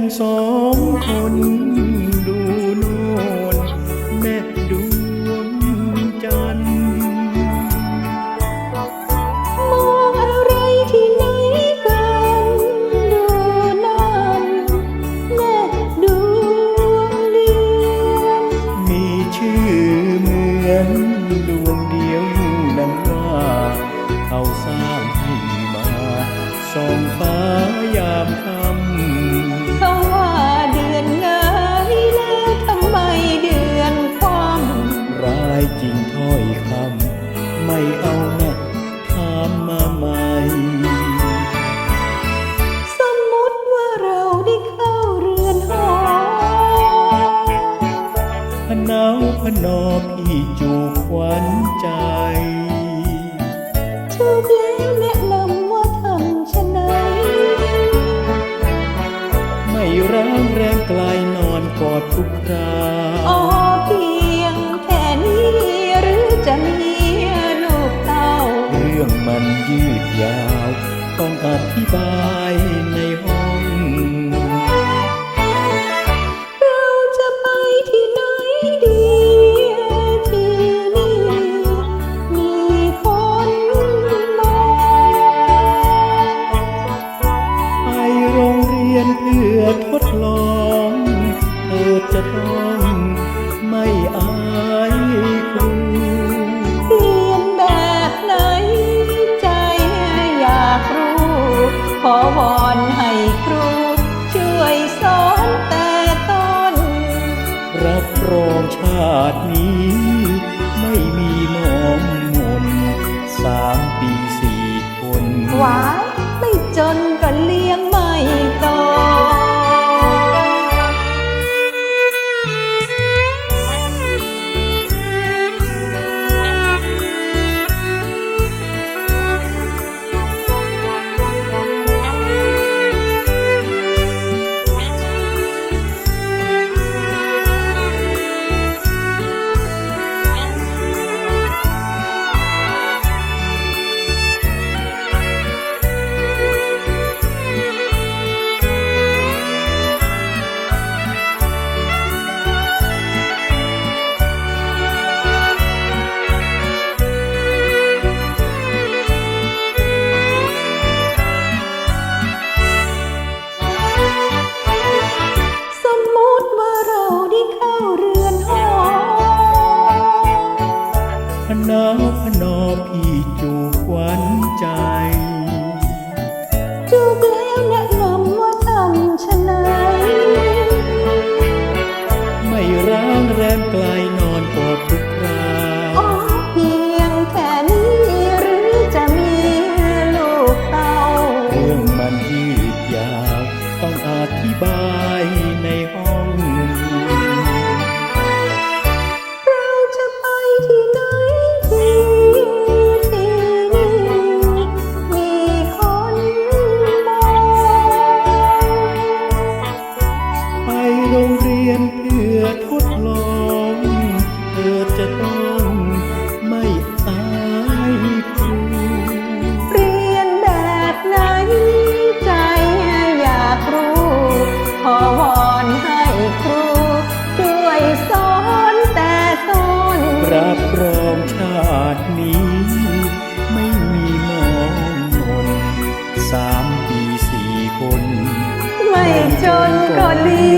นสองคนดูโน่นแม่ดวงจันทร์มองอะไรที่ไหนกันดูนั่นแม่ดวงเดือนมีชื่อเหมือนดวงเดียวนั้นว่าเขาสร้างให้มาส่องฟ้ายามค่ำ จริงถ้อยคำไม่เอานะถามมาใหม่สมมติว่าเราได้เข้าเรือนหอพนาวพนอพี่จูขวัญใจถูกแล้วแนะนำว่าทำชะไหนไม่ร้างแรงไกลนอนกอดทุกครา รื่องมันยืดยาว ต้องอธิบายในห้องาวขนอพี่จูบขวัญใจ จะต้องไม่อายครูเรียนแบบไหนใจอยากรู้ขอวอนให้ครู ช่วยสอนแต่ต้นรับรองชาตินี้ ไม่มีมองมนสามปีสี่คน ไม่จนก็เลี้ยงไม่